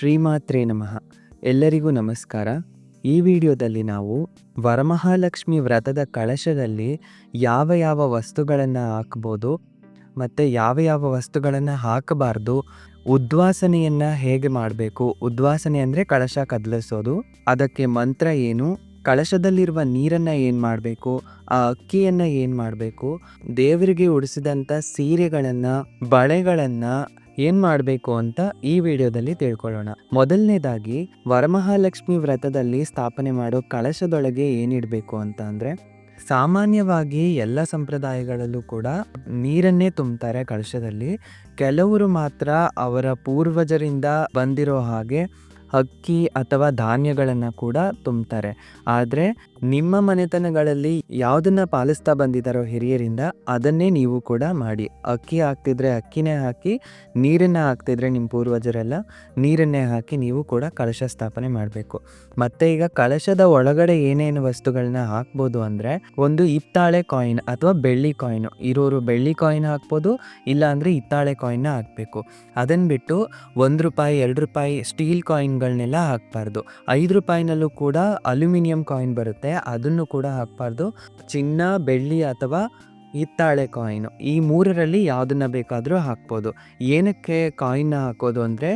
ಶ್ರೀಮಾತ್ರೇ ನಮಃ. ಎಲ್ಲರಿಗೂ ನಮಸ್ಕಾರ. ಈ ವಿಡಿಯೋದಲ್ಲಿ ನಾವು ವರಮಹಾಲಕ್ಷ್ಮಿ ವ್ರತದ ಕಳಶದಲ್ಲಿ ಯಾವ ಯಾವ ವಸ್ತುಗಳನ್ನು ಹಾಕ್ಬೋದು, ಮತ್ತು ಯಾವ ಯಾವ ವಸ್ತುಗಳನ್ನು ಹಾಕಬಾರ್ದು, ಉದ್ವಾಸನೆಯನ್ನು ಹೇಗೆ ಮಾಡಬೇಕು, ಉದ್ವಾಸನೆ ಅಂದರೆ ಕಳಶ ಕದಲಿಸೋದು, ಅದಕ್ಕೆ ಮಂತ್ರ ಏನು, ಕಳಶದಲ್ಲಿರುವ ನೀರನ್ನು ಏನು ಮಾಡಬೇಕು, ಆ ಅಕ್ಕಿಯನ್ನು ಏನು ಮಾಡಬೇಕು, ದೇವರಿಗೆ ಉಡಿಸಿದಂಥ ಸೀರೆಗಳನ್ನು, ಬಳೆಗಳನ್ನು ಏನ್ ಮಾಡಬೇಕು ಅಂತ ಈ ವಿಡಿಯೋದಲ್ಲಿ ತಿಳ್ಕೊಳ್ಳೋಣ. ಮೊದಲನೇದಾಗಿ, ವರಮಹಾಲಕ್ಷ್ಮಿ ವ್ರತದಲ್ಲಿ ಸ್ಥಾಪನೆ ಮಾಡೋ ಕಳಶದೊಳಗೆ ಏನಿಡಬೇಕು ಅಂತ ಅಂದರೆ, ಸಾಮಾನ್ಯವಾಗಿ ಎಲ್ಲ ಸಂಪ್ರದಾಯಗಳಲ್ಲೂ ಕೂಡ ನೀರನ್ನೇ ತುಂಬ್ತಾರೆ ಕಳಶದಲ್ಲಿ. ಕೆಲವರು ಮಾತ್ರ ಅವರ ಪೂರ್ವಜರಿಂದ ಬಂದಿರೋ ಹಾಗೆ ಅಕ್ಕಿ ಅಥವಾ ಧಾನ್ಯಗಳನ್ನು ಕೂಡ ತುಂಬ್ತಾರೆ. ಆದರೆ ನಿಮ್ಮ ಮನೆತನಗಳಲ್ಲಿ ಯಾವುದನ್ನು ಪಾಲಿಸ್ತಾ ಬಂದಿದ್ದಾರೋ ಹಿರಿಯರಿಂದ ಅದನ್ನೇ ನೀವು ಕೂಡ ಮಾಡಿ. ಅಕ್ಕಿ ಹಾಕ್ತಿದ್ರೆ ಅಕ್ಕಿನೇ ಹಾಕಿ, ನೀರನ್ನು ಹಾಕ್ತಿದ್ರೆ ನಿಮ್ಮ ಪೂರ್ವಜರೆಲ್ಲ ನೀರನ್ನೇ ಹಾಕಿ ನೀವು ಕೂಡ ಕಳಶ ಸ್ಥಾಪನೆ ಮಾಡಬೇಕು. ಮತ್ತು ಈಗ ಕಳಶದ ಒಳಗಡೆ ಏನೇನು ವಸ್ತುಗಳನ್ನ ಹಾಕ್ಬೋದು ಅಂದರೆ ಒಂದು ಇತ್ತಾಳೆ ಕಾಯಿನ್ ಅಥವಾ ಬೆಳ್ಳಿ ಕಾಯಿನ್ ಇರೋರು ಬೆಳ್ಳಿ ಕಾಯಿನ್ ಹಾಕ್ಬೋದು, ಇಲ್ಲಾಂದರೆ ಇತ್ತಾಳೆ ಕಾಯಿನ್ನ ಹಾಕಬೇಕು. ಅದನ್ನು ಬಿಟ್ಟು ಒಂದು ರೂಪಾಯಿ, ಎರಡು ರೂಪಾಯಿ ಸ್ಟೀಲ್ ಕಾಯಿನ್ಗಳನ್ನೆಲ್ಲ ಹಾಕಬಾರ್ದು. ಐದು ರೂಪಾಯಿನಲ್ಲೂ ಕೂಡ ಅಲ್ಯೂಮಿನಿಯಂ ಕಾಯಿನ್ ಬರುತ್ತೆ. ಅದನ್ನು ಕೂಡ ಹಾಕಬಾರ್ದು. ಚಿನ್ನ, ಬೆಳ್ಳಿ ಅಥವಾ ಹಿತ್ತಾಳೆ ಕಾಯಿನ್. ಈ ಮೂರರಲ್ಲಿ ಯಾವುದನ್ನ ಬೇಕಾದರೂ ಹಾಕ್ಬೋದು. ಏನಕ್ಕೆ ಕಾಯಿನ್ನ ಹಾಕೋದು ಅಂದರೆ,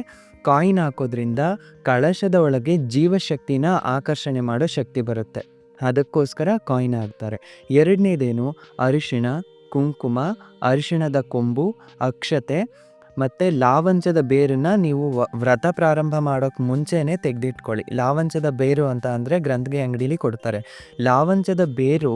ಕಾಯಿನ್ ಹಾಕೋದ್ರಿಂದ ಕಳಶದ ಒಳಗೆ ಜೀವಶಕ್ತಿನ ಆಕರ್ಷಣೆ ಮಾಡೋ ಶಕ್ತಿ ಬರುತ್ತೆ. ಅದಕ್ಕೋಸ್ಕರ ಕಾಯಿನ್ ಹಾಕ್ತಾರೆ. ಎರಡನೇದೇನು ಅರಿಶಿಣ, ಕುಂಕುಮ, ಅರಿಶಿಣದ ಕೊಂಬು, ಅಕ್ಷತೆ ಮತ್ತು ಲಾವಂಚದ ಬೇರನ್ನು ನೀವು ವ್ರತ ಪ್ರಾರಂಭ ಮಾಡೋಕ್ಕೆ ಮುಂಚೆನೇ ತೆಗೆದಿಟ್ಕೊಳ್ಳಿ. ಲಾವಂಚದ ಬೇರು ಅಂತ ಅಂದರೆ ಗ್ರಂಥಿಗೆ ಅಂಗಡಿಲಿ ಕೊಡ್ತಾರೆ. ಲಾವಂಚದ ಬೇರು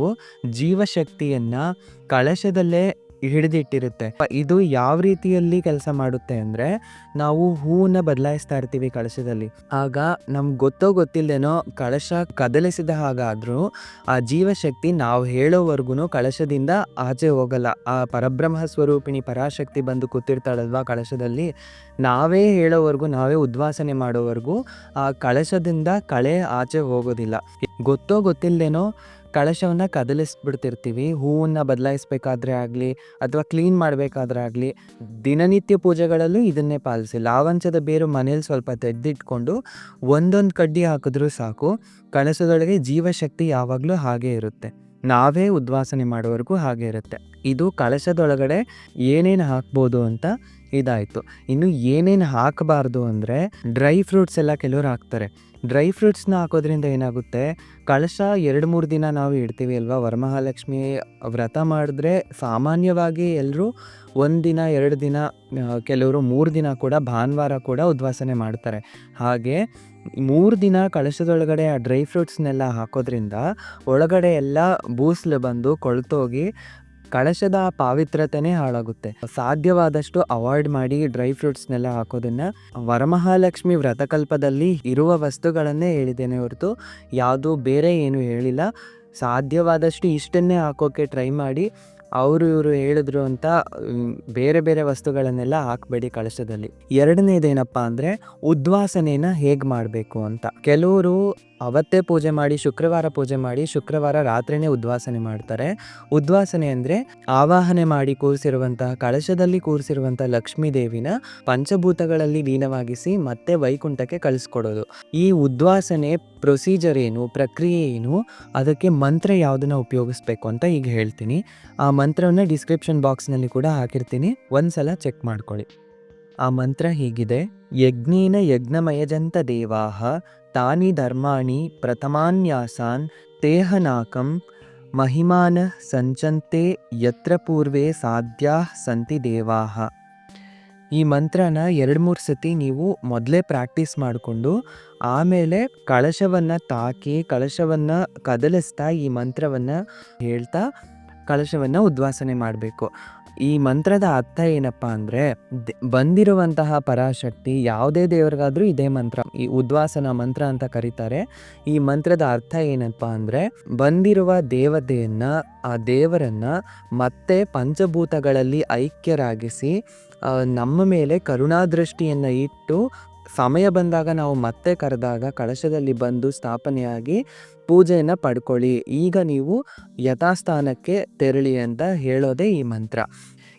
ಜೀವಶಕ್ತಿಯನ್ನು ಕಳಶದಲ್ಲೇ ಹಿಡಿದಿಟ್ಟಿರುತ್ತೆ. ಇದು ಯಾವ ರೀತಿಯಲ್ಲಿ ಕೆಲಸ ಮಾಡುತ್ತೆ ಅಂದರೆ ನಾವು ಹೂವನ್ನ ಬದಲಾಯಿಸ್ತಾ ಇರ್ತೀವಿ ಕಳಶದಲ್ಲಿ. ಆಗ ನಮ್ಗೆ ಗೊತ್ತೋ ಗೊತ್ತಿಲ್ಲದೇನೋ ಕಳಶ ಕದಲಿಸಿದ ಹಾಗಾದರೂ ಆ ಜೀವಶಕ್ತಿ ನಾವು ಹೇಳೋವರೆಗೂ ಕಳಶದಿಂದ ಆಚೆ ಹೋಗಲ್ಲ. ಆ ಪರಬ್ರಹ್ಮ ಸ್ವರೂಪಿಣಿ ಪರಾಶಕ್ತಿ ಬಂದು ಕೂತಿರ್ತಾಳಲ್ವಾ ಕಳಶದಲ್ಲಿ? ನಾವೇ ಹೇಳೋವರೆಗೂ, ನಾವೇ ಉದ್ವಾಸನೆ ಮಾಡೋವರೆಗೂ ಆ ಕಳಶದಿಂದ ಕಳೆ ಆಚೆ ಹೋಗೋದಿಲ್ಲ. ಗೊತ್ತೋ ಗೊತ್ತಿಲ್ಲದೇನೋ ಕಳಶವನ್ನು ಕದಲಿಸ್ಬಿಡ್ತಿರ್ತೀವಿ, ಹೂವನ್ನು ಬದಲಾಯಿಸ್ಬೇಕಾದ್ರೆ ಆಗಲಿ ಅಥವಾ ಕ್ಲೀನ್ ಮಾಡಬೇಕಾದ್ರೆ ಆಗಲಿ, ದಿನನಿತ್ಯ ಪೂಜೆಗಳಲ್ಲೂ ಇದನ್ನೇ ಪಾಲಿಸಿ. ಲಾವಂಚದ ಬೇರು ಮನೇಲಿ ಸ್ವಲ್ಪ ತೆಗೆದಿಟ್ಕೊಂಡು ಒಂದೊಂದು ಕಡ್ಡಿ ಹಾಕಿದ್ರೂ ಸಾಕು ಕಳಶದೊಳಗೆ ಜೀವಶಕ್ತಿ ಯಾವಾಗಲೂ ಹಾಗೆ ಇರುತ್ತೆ. ನಾವೇ ಉದ್ವಾಸನೆ ಮಾಡೋವರೆಗೂ ಹಾಗೆ ಇರುತ್ತೆ. ಇದು ಕಳಶದೊಳಗಡೆ ಏನೇನು ಹಾಕ್ಬೋದು ಅಂತ ಇದಾಯಿತು. ಇನ್ನು ಏನೇನು ಹಾಕಬಾರ್ದು ಅಂದರೆ ಡ್ರೈ ಫ್ರೂಟ್ಸ್ ಎಲ್ಲ ಕೆಲವರು ಹಾಕ್ತಾರೆ. ಡ್ರೈ ಫ್ರೂಟ್ಸ್ನ ಹಾಕೋದ್ರಿಂದ ಏನಾಗುತ್ತೆ? ಕಳಶ ಎರಡು ಮೂರು ದಿನ ನಾವು ಇಡ್ತೀವಿ ಅಲ್ವಾ? ವರಮಹಾಲಕ್ಷ್ಮಿ ವ್ರತ ಮಾಡಿದ್ರೆ ಸಾಮಾನ್ಯವಾಗಿ ಎಲ್ಲರೂ ಒಂದು ದಿನ, ಎರಡು ದಿನ ಕೆಲವರು ಮೂರು ದಿನ ಕೂಡ, ಭಾನುವಾರ ಕೂಡ ಉದ್ವಾಸನೆ ಮಾಡ್ತಾರೆ. ಹಾಗೆ ಮೂರು ದಿನ ಕಳಶದೊಳಗಡೆ ಆ ಡ್ರೈ ಫ್ರೂಟ್ಸ್ನೆಲ್ಲ ಹಾಕೋದ್ರಿಂದ ಒಳಗಡೆ ಎಲ್ಲ ಬೂಸ್ಲು ಬಂದು ಕೊಳ್ತೋಗಿ ಕಳಶದ ಆ ಪಾವಿತ್ರತೆನೇ ಹಾಳಾಗುತ್ತೆ. ಸಾಧ್ಯವಾದಷ್ಟು ಅವಾಯ್ಡ್ ಮಾಡಿ ಡ್ರೈ ಫ್ರೂಟ್ಸ್ನೆಲ್ಲ ಹಾಕೋದನ್ನ ವರಮಹಾಲಕ್ಷ್ಮಿ ವ್ರತಕಲ್ಪದಲ್ಲಿ ಇರುವ ವಸ್ತುಗಳನ್ನೇ ಹೇಳಿದ್ದೇನೆ ಹೊರತು ಯಾವುದು ಬೇರೆ ಏನು ಹೇಳಿಲ್ಲ. ಸಾಧ್ಯವಾದಷ್ಟು ಇಷ್ಟನ್ನೇ ಹಾಕೋಕೆ ಟ್ರೈ ಮಾಡಿ. ಅವರು ಇವರು ಹೇಳಿದ್ರು ಅಂತ ಬೇರೆ ಬೇರೆ ವಸ್ತುಗಳನ್ನೆಲ್ಲ ಹಾಕಬೇಡಿ ಕಳಶದಲ್ಲಿ. ಎರಡನೇದೇನಪ್ಪ ಅಂದರೆ, ಉದ್ವಾಸನೆನ ಹೇಗೆ ಮಾಡಬೇಕು ಅಂತ. ಕೆಲವರು ಅವತ್ತೇ ಪೂಜೆ ಮಾಡಿ, ಶುಕ್ರವಾರ ಪೂಜೆ ಮಾಡಿ, ಶುಕ್ರವಾರ ರಾತ್ರಿನೇ ಉದ್ವಾಸನೆ ಮಾಡ್ತಾರೆ. ಉದ್ವಾಸನೆ ಅಂದರೆ ಆವಾಹನೆ ಮಾಡಿ ಕೂರಿಸಿರುವಂತಹ, ಕಳಶದಲ್ಲಿ ಕೂರಿಸಿರುವಂತಹ ಲಕ್ಷ್ಮೀ ದೇವಿನ ಪಂಚಭೂತಗಳಲ್ಲಿ ಲೀನವಾಗಿಸಿ ಮತ್ತೆ ವೈಕುಂಠಕ್ಕೆ ಕಳಿಸ್ಕೊಡೋದು. ಈ ಉದ್ವಾಸನೆ ಪ್ರೊಸೀಜರ್ ಏನು, ಪ್ರಕ್ರಿಯೆ ಏನು, ಅದಕ್ಕೆ ಮಂತ್ರ ಯಾವುದನ್ನ ಉಪಯೋಗಿಸ್ಬೇಕು ಅಂತ ಈಗ ಹೇಳ್ತೀನಿ. ಆ ಮಂತ್ರವನ್ನು ಡಿಸ್ಕ್ರಿಪ್ಷನ್ ಬಾಕ್ಸ್ನಲ್ಲಿ ಕೂಡ ಹಾಕಿರ್ತೀನಿ. ಒಂದ್ಸಲ ಚೆಕ್ ಮಾಡ್ಕೊಳ್ಳಿ. ಆ ಮಂತ್ರ ಹೀಗಿದೆ. ಯಜ್ಞೇನ ಯಜ್ಞಮಯಜಂತ ದೇವಾಹ, ತಾನಿ ಧರ್ಮಾಣಿ ಪ್ರಥಮಾನ್ಯಾಸಾನ್, ತೇಹನಾಕಂ, ಮಹಿಮಾನ ಸಂಚಂತೆ, ಯತ್ರ ಪೂರ್ವೆ ಸಾಧ್ಯ ಸಂತಿ ದೇವಾಹ. ಈ ಮಂತ್ರನ ಎರಡು ಮೂರು ಸತಿ ನೀವು ಮೊದಲೇ ಪ್ರಾಕ್ಟೀಸ್ ಮಾಡಿಕೊಂಡು, ಆಮೇಲೆ ಕಳಶವನ್ನು ತಾಕಿ, ಕಳಶವನ್ನು ಕದಲಿಸ್ತಾ ಈ ಮಂತ್ರವನ್ನು ಹೇಳ್ತಾ ಕಳಶವನ್ನು ಉದ್ವಾಸನೆ ಮಾಡಬೇಕು. ಈ ಮಂತ್ರದ ಅರ್ಥ ಏನಪ್ಪ ಅಂದರೆ ಬಂದಿರುವಂತಹ ಪರಾಶಕ್ತಿ ಯಾವುದೇ ದೇವರಿಗಾದರೂ ಇದೇ ಮಂತ್ರ. ಈ ಉದ್ವಾಸನ ಮಂತ್ರ ಅಂತ ಕರೀತಾರೆ. ಈ ಮಂತ್ರದ ಅರ್ಥ ಏನಪ್ಪ ಅಂದರೆ, ಬಂದಿರುವ ದೇವತೆಯನ್ನು, ಆ ದೇವರನ್ನು ಮತ್ತೆ ಪಂಚಭೂತಗಳಲ್ಲಿ ಐಕ್ಯರಾಗಿಸಿ ನಮ್ಮ ಮೇಲೆ ಕರುಣಾದೃಷ್ಟಿಯನ್ನು ಇಟ್ಟು, ಸಮಯ ಬಂದಾಗ ನಾವು ಮತ್ತೆ ಕರೆದಾಗ ಕಳಶದಲ್ಲಿ ಬಂದು ಸ್ಥಾಪನೆಯಾಗಿ ಪೂಜೆಯನ್ನು ಪಡ್ಕೊಳ್ಳಿ. ಈಗ ನೀವು ಯಥಾಸ್ಥಾನಕ್ಕೆ ತೆರಳಿ ಅಂತ ಹೇಳೋದೇ ಈ ಮಂತ್ರ.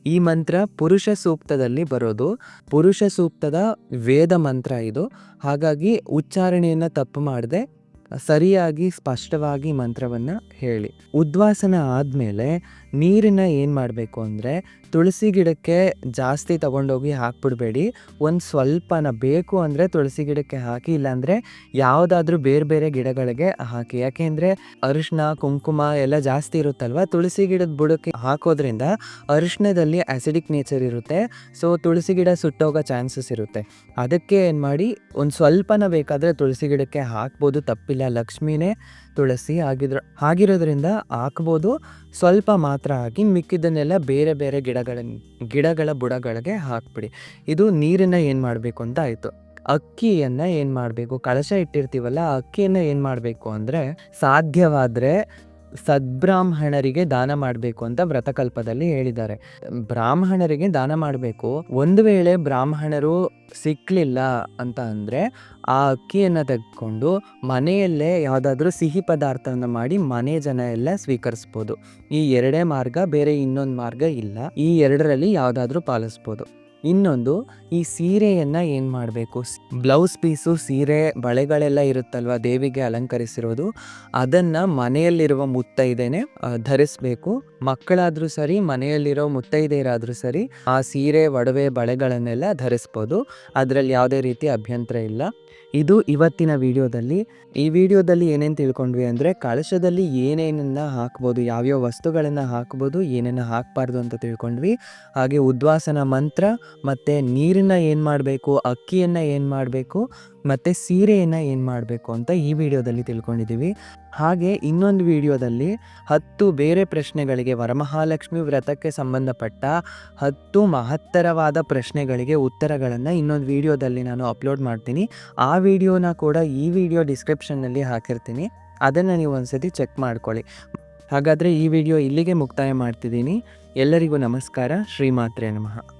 ಈ ಮಂತ್ರ ಪುರುಷ ಸೂಕ್ತದಲ್ಲಿ ಬರೋದು. ಪುರುಷ ಸೂಕ್ತದ ವೇದ ಮಂತ್ರ ಇದು. ಹಾಗಾಗಿ ಉಚ್ಚಾರಣೆಯನ್ನು ತಪ್ಪು ಮಾಡದೆ ಸರಿಯಾಗಿ ಸ್ಪಷ್ಟವಾಗಿ ಮಂತ್ರವನ್ನು ಹೇಳಿ. ಉದ್ವಾಸನ ಆದಮೇಲೆ ನೀರನ್ನು ಏನು ಮಾಡಬೇಕು ಅಂದರೆ ತುಳಸಿ ಗಿಡಕ್ಕೆ ಜಾಸ್ತಿ ತಗೊಂಡೋಗಿ ಹಾಕ್ಬಿಡ್ಬೇಡಿ. ಒಂದು ಸ್ವಲ್ಪನ ಬೇಕು ಅಂದರೆ ತುಳಸಿ ಗಿಡಕ್ಕೆ ಹಾಕಿ, ಇಲ್ಲಾಂದರೆ ಯಾವುದಾದ್ರೂ ಬೇರೆ ಬೇರೆ ಗಿಡಗಳಿಗೆ ಹಾಕಿ. ಯಾಕೆಂದರೆ ಅರಿಶಿನ ಕುಂಕುಮ ಎಲ್ಲ ಜಾಸ್ತಿ ಇರುತ್ತಲ್ವ? ತುಳಸಿ ಗಿಡದ ಬುಡಕ್ಕೆ ಹಾಕೋದ್ರಿಂದ ಅರಿಶಿನದಲ್ಲಿ ಆ್ಯಸಿಡಿಕ್ ನೇಚರ್ ಇರುತ್ತೆ. ಸೊ ತುಳಸಿ ಗಿಡ ಸುಟ್ಟೋಗೋ ಚಾನ್ಸಸ್ ಇರುತ್ತೆ. ಅದಕ್ಕೆ ಏನು ಮಾಡಿ, ಒಂದು ಸ್ವಲ್ಪನ ಬೇಕಾದರೆ ತುಳಸಿ ಗಿಡಕ್ಕೆ ಹಾಕ್ಬೋದು. ತಪ್ಪಿಲ್ಲ. ಲಕ್ಷ್ಮಿನೇ ತುಳಸಿ ಆಗಿದ್ರ, ಆಗಿರೋದ್ರಿಂದ ಹಾಕ್ಬೋದು. ಸ್ವಲ್ಪ ಮಾತ್ರ ಹಾಕಿ ಮಿಕ್ಕಿದ್ದನ್ನೆಲ್ಲ ಬೇರೆ ಬೇರೆ ಗಿಡಗಳ ಗಿಡಗಳ ಬುಡಗಳಿಗೆ ಹಾಕ್ಬಿಡಿ. ಇದು ನೀರನ್ನು ಏನು ಮಾಡಬೇಕು ಅಂತ ಆಯಿತು. ಅಕ್ಕಿಯನ್ನು ಏನು ಮಾಡಬೇಕು? ಕಳಶ ಇಟ್ಟಿರ್ತೀವಲ್ಲ, ಅಕ್ಕಿಯನ್ನು ಏನು ಮಾಡಬೇಕು ಅಂದರೆ ಸಾಧ್ಯವಾದರೆ ಸದ್ಬ್ರಾಹ್ಮಣರಿಗೆ ದಾನ ಮಾಡಬೇಕು ಅಂತ ವ್ರತಕಲ್ಪದಲ್ಲಿ ಹೇಳಿದ್ದಾರೆ. ಬ್ರಾಹ್ಮಣರಿಗೆ ದಾನ ಮಾಡಬೇಕು. ಒಂದು ವೇಳೆ ಬ್ರಾಹ್ಮಣರು ಸಿಕ್ಕಲಿಲ್ಲ ಅಂತ ಅಂದರೆ ಆ ಅಕ್ಕಿಯನ್ನು ತೆಗೆದುಕೊಂಡು ಮನೆಯಲ್ಲೇ ಯಾವುದಾದ್ರೂ ಸಿಹಿ ಪದಾರ್ಥವನ್ನು ಮಾಡಿ ಮನೆ ಜನ ಎಲ್ಲ ಸ್ವೀಕರಿಸ್ಬೋದು. ಈ ಎರಡೇ ಮಾರ್ಗ, ಬೇರೆ ಇನ್ನೊಂದು ಮಾರ್ಗ ಇಲ್ಲ. ಈ ಎರಡರಲ್ಲಿ ಯಾವುದಾದ್ರೂ ಪಾಲಿಸ್ಬೋದು. ಇನ್ನೊಂದು, ಈ ಸೀರೆಯನ್ನು ಏನು ಮಾಡಬೇಕು? ಬ್ಲೌಸ್ ಪೀಸು, ಸೀರೆ, ಬಳೆಗಳೆಲ್ಲ ಇರುತ್ತಲ್ವ ದೇವಿಗೆ ಅಲಂಕರಿಸಿರೋದು? ಅದನ್ನು ಮನೆಯಲ್ಲಿರುವ ಮುತ್ತೈದೆನೆ ಧರಿಸಬೇಕು. ಮಕ್ಕಳಾದರೂ ಸರಿ, ಮನೆಯಲ್ಲಿರೋ ಮುತ್ತೈದೆಯರಾದರೂ ಸರಿ, ಆ ಸೀರೆ, ಒಡವೆ, ಬಳೆಗಳನ್ನೆಲ್ಲ ಧರಿಸ್ಬೋದು. ಅದರಲ್ಲಿ ಯಾವುದೇ ರೀತಿ ಅಭ್ಯಂತರ ಇಲ್ಲ. ಇದು ಇವತ್ತಿನ ವಿಡಿಯೋದಲ್ಲಿ. ಈ ವಿಡಿಯೋದಲ್ಲಿ ಏನೇನು ತಿಳ್ಕೊಂಡ್ವಿ ಅಂದರೆ ಕಳಶದಲ್ಲಿ ಏನೇನನ್ನು ಹಾಕ್ಬೋದು, ಯಾವ್ಯಾವ ವಸ್ತುಗಳನ್ನು ಹಾಕ್ಬೋದು, ಏನೇನು ಹಾಕಬಾರ್ದು ಅಂತ ತಿಳ್ಕೊಂಡ್ವಿ. ಹಾಗೆ ಉದ್ವಾಸನ ಮಂತ್ರ ಮತ್ತು ನೀರನ್ನು ಏನು ಮಾಡಬೇಕು, ಅಕ್ಕಿಯನ್ನು ಏನು ಮಾಡಬೇಕು ಮತ್ತು ಸೀರೆಯನ್ನು ಏನು ಮಾಡಬೇಕು ಅಂತ ಈ ವಿಡಿಯೋದಲ್ಲಿ ತಿಳ್ಕೊಂಡಿದ್ದೀವಿ ಹಾಗೆ ಇನ್ನೊಂದು ವಿಡಿಯೋದಲ್ಲಿ ಹತ್ತು ಬೇರೆ ಪ್ರಶ್ನೆಗಳಿಗೆ ವರಮಹಾಲಕ್ಷ್ಮಿ ವ್ರತಕ್ಕೆ ಸಂಬಂಧಪಟ್ಟ ಹತ್ತು ಮಹತ್ತರವಾದ ಪ್ರಶ್ನೆಗಳಿಗೆ ಉತ್ತರಗಳನ್ನು ಇನ್ನೊಂದು ವಿಡಿಯೋದಲ್ಲಿ ನಾನು ಅಪ್ಲೋಡ್ ಮಾಡ್ತೀನಿ. ಆ ವಿಡಿಯೋನ ಕೂಡ ಈ ವಿಡಿಯೋ ಡಿಸ್ಕ್ರಿಪ್ಷನ್ನಲ್ಲಿ ಹಾಕಿರ್ತೀನಿ. ಅದನ್ನು ನೀವು ಒಂದ್ಸತಿ ಚೆಕ್ ಮಾಡ್ಕೊಳ್ಳಿ. ಹಾಗಾದರೆ ಈ ವಿಡಿಯೋ ಇಲ್ಲಿಗೆ ಮುಕ್ತಾಯ ಮಾಡ್ತಿದ್ದೀನಿ. ಎಲ್ಲರಿಗೂ ನಮಸ್ಕಾರ. ಶ್ರೀಮಾತ್ರೆ ನಮಃ.